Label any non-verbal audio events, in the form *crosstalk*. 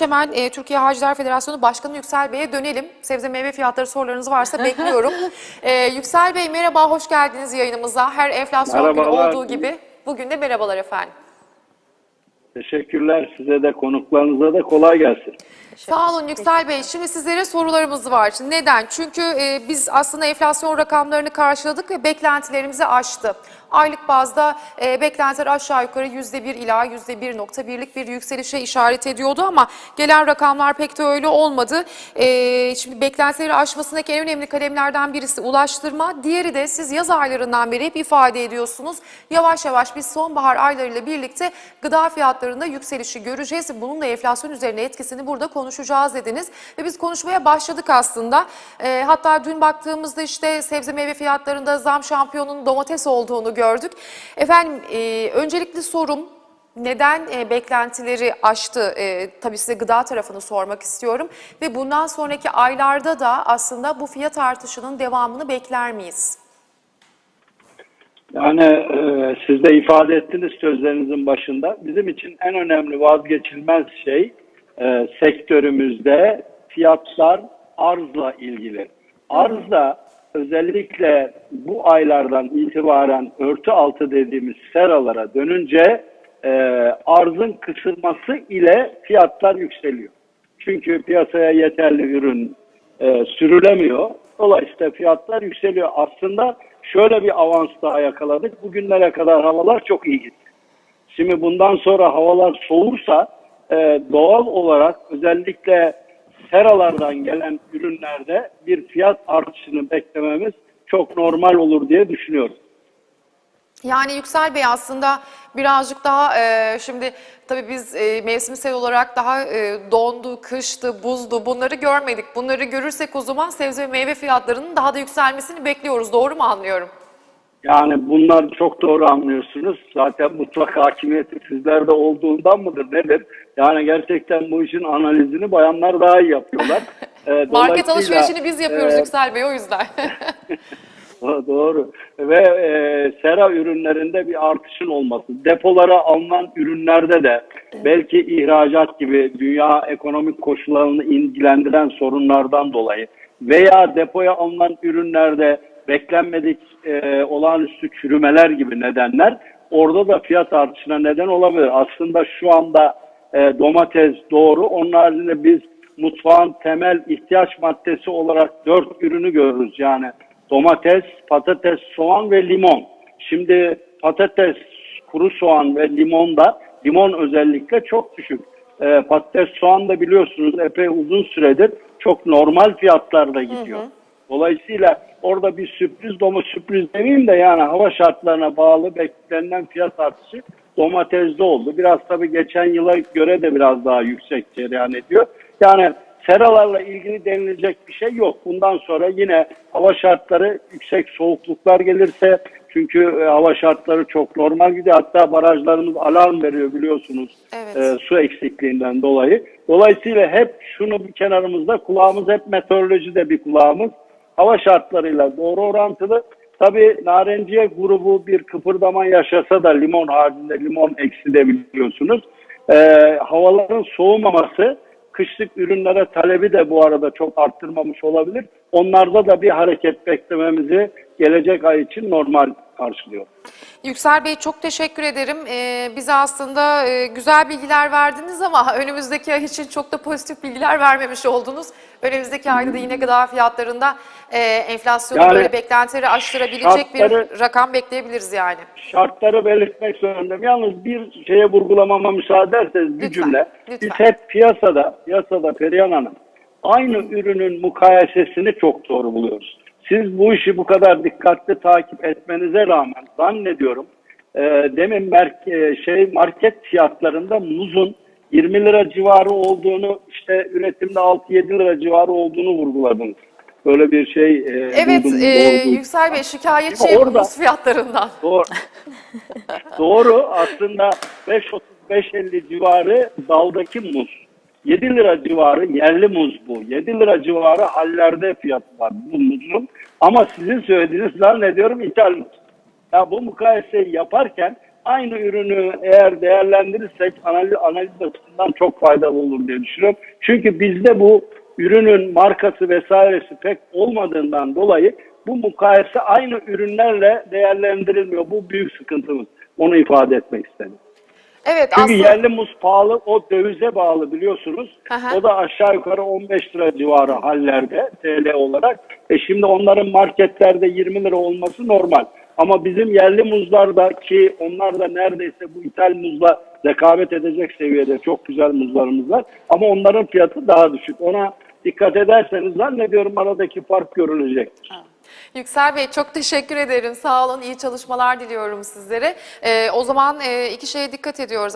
Hemen e, Türkiye Hacılar Federasyonu Başkanı Yüksel Bey'e dönelim. Sebze meyve fiyatları sorularınız varsa bekliyorum. *laughs* E, Yüksel Bey merhaba, hoş geldiniz yayınımıza. Her enflasyon günü Merhabalar. olduğu gibi bugün de merhabalar efendim. Teşekkürler size de konuklarınıza da kolay gelsin. Sağ olun Yüksel Bey. Şimdi sizlere sorularımız var. Neden? Çünkü e, biz aslında enflasyon rakamlarını karşıladık ve beklentilerimizi aştı. Aylık bazda e, beklentiler aşağı yukarı %1 ila %1.1'lik bir yükselişe işaret ediyordu ama gelen rakamlar pek de öyle olmadı. E, şimdi beklentileri aşmasındaki en önemli kalemlerden birisi ulaştırma. Diğeri de siz yaz aylarından beri hep ifade ediyorsunuz. Yavaş yavaş biz sonbahar aylarıyla birlikte gıda fiyatlarında yükselişi göreceğiz. Bunun da enflasyon üzerine etkisini burada konuşacağız dediniz. Ve biz konuşmaya başladık aslında. E, hatta dün baktığımızda işte sebze meyve fiyatlarında zam şampiyonunun domates olduğunu gördük. Efendim e, öncelikli sorum neden e, beklentileri aştı? E, tabii size gıda tarafını sormak istiyorum. Ve bundan sonraki aylarda da aslında bu fiyat artışının devamını bekler miyiz? Yani e, siz de ifade ettiniz sözlerinizin başında. Bizim için en önemli vazgeçilmez şey e, sektörümüzde fiyatlar arzla ilgili. Arzda özellikle bu aylardan itibaren örtü altı dediğimiz seralara dönünce e, arzın kısılması ile fiyatlar yükseliyor. Çünkü piyasaya yeterli ürün e, sürülemiyor. Dolayısıyla fiyatlar yükseliyor. Aslında şöyle bir avans daha yakaladık. Bugünlere kadar havalar çok iyi gitti. Şimdi bundan sonra havalar soğursa e, doğal olarak özellikle seralardan gelen ürünlerde bir fiyat artışını beklememiz çok normal olur diye düşünüyorum. Yani Yüksel Bey aslında birazcık daha e, şimdi tabii biz e, mevsimsel olarak daha e, dondu, kıştı, buzdu bunları görmedik. Bunları görürsek o zaman sebze ve meyve fiyatlarının daha da yükselmesini bekliyoruz. Doğru mu anlıyorum? Yani bunlar çok doğru anlıyorsunuz. Zaten mutfak hakimiyeti sizlerde olduğundan mıdır nedir? Yani gerçekten bu işin analizini bayanlar daha iyi yapıyorlar. *laughs* Ee, Market alışverişini biz yapıyoruz e, Yüksel Bey o yüzden. *laughs* *laughs* Doğru. Ve e, sera ürünlerinde bir artışın olması. Depolara alınan ürünlerde de belki ihracat gibi dünya ekonomik koşullarını ilgilendiren sorunlardan dolayı veya depoya alınan ürünlerde beklenmedik e, olağanüstü çürümeler gibi nedenler orada da fiyat artışına neden olabilir. Aslında şu anda e, domates doğru. Onun haricinde biz mutfağın temel ihtiyaç maddesi olarak dört ürünü görürüz. Yani domates, patates, soğan ve limon. Şimdi patates, kuru soğan ve limon da limon özellikle çok düşük. Ee, patates, soğan da biliyorsunuz epey uzun süredir çok normal fiyatlarda gidiyor. Dolayısıyla orada bir sürpriz domates sürpriz demeyeyim de yani hava şartlarına bağlı beklenen fiyat artışı domatesde oldu. Biraz tabii geçen yıla göre de biraz daha yüksek cereyan ediyor. Yani seralarla ilgili denilecek bir şey yok. Bundan sonra yine hava şartları yüksek soğukluklar gelirse çünkü e, hava şartları çok normal gidiyor. Hatta barajlarımız alarm veriyor biliyorsunuz Evet. e, su eksikliğinden dolayı. Dolayısıyla hep şunu bir kenarımızda kulağımız hep meteorolojide bir kulağımız. Hava şartlarıyla doğru orantılı. Tabii narenciye grubu bir kıpırdama yaşasa da limon haricinde limon eksi de biliyorsunuz. E, havaların soğumaması kışlık ürünlere talebi de bu arada çok arttırmamış olabilir. Onlarda da bir hareket beklememizi gelecek ay için normal karşılıyor. Yüksel Bey çok teşekkür ederim. Ee, bize aslında e, güzel bilgiler verdiniz ama *laughs* önümüzdeki ay için çok da pozitif bilgiler vermemiş oldunuz. Önümüzdeki ayda da yine gıda fiyatlarında e, enflasyonu Yani böyle beklentileri aştırabilecek şartları- bir rakam bekleyebiliriz yani. Şartları belirtmek zorundayım. Yalnız bir şeye vurgulamama müsaade ederseniz bir Lütfen, cümle. lütfen. Biz hep piyasada, piyasada Perihan Hanım aynı ürünün mukayesesini çok doğru buluyoruz. Siz bu işi bu kadar dikkatli takip etmenize rağmen zannediyorum e, demin mer- e, şey market fiyatlarında muzun 20 lira civarı olduğunu işte üretimde 6-7 lira civarı olduğunu vurguladınız. Böyle bir şey e, Evet buldum, e, doğru. Yüksel Bey şikayetçi Orada- muz fiyatlarından. *laughs* Doğru. Doğru. Aslında 5.35-50 civarı daldaki muz. 7 lira civarı yerli muz bu. 7 lira civarı hallerde fiyatı var bu muzun. Ama sizin söylediğiniz zannediyorum ithal muz. Ya bu mukayeseyi yaparken aynı ürünü eğer değerlendirirsek analiz, analiz açısından çok faydalı olur diye düşünüyorum. Çünkü bizde bu ürünün markası vesairesi pek olmadığından dolayı bu mukayese aynı ürünlerle değerlendirilmiyor. Bu büyük sıkıntımız. Onu ifade etmek istedim. Evet Çünkü aslında yerli muz pahalı, o dövize bağlı biliyorsunuz. Aha. O da aşağı yukarı 15 lira civarı hallerde TL olarak. E şimdi onların marketlerde 20 lira olması normal. Ama bizim yerli muzlarda ki onlar da neredeyse bu ithal muzla rekabet edecek seviyede çok güzel muzlarımız var. Ama onların fiyatı daha düşük. Ona dikkat ederseniz zannediyorum aradaki fark görülecektir. Yüksel Bey çok teşekkür ederim. Sağ olun. İyi çalışmalar diliyorum sizlere. Ee, o zaman e, iki şeye dikkat ediyoruz.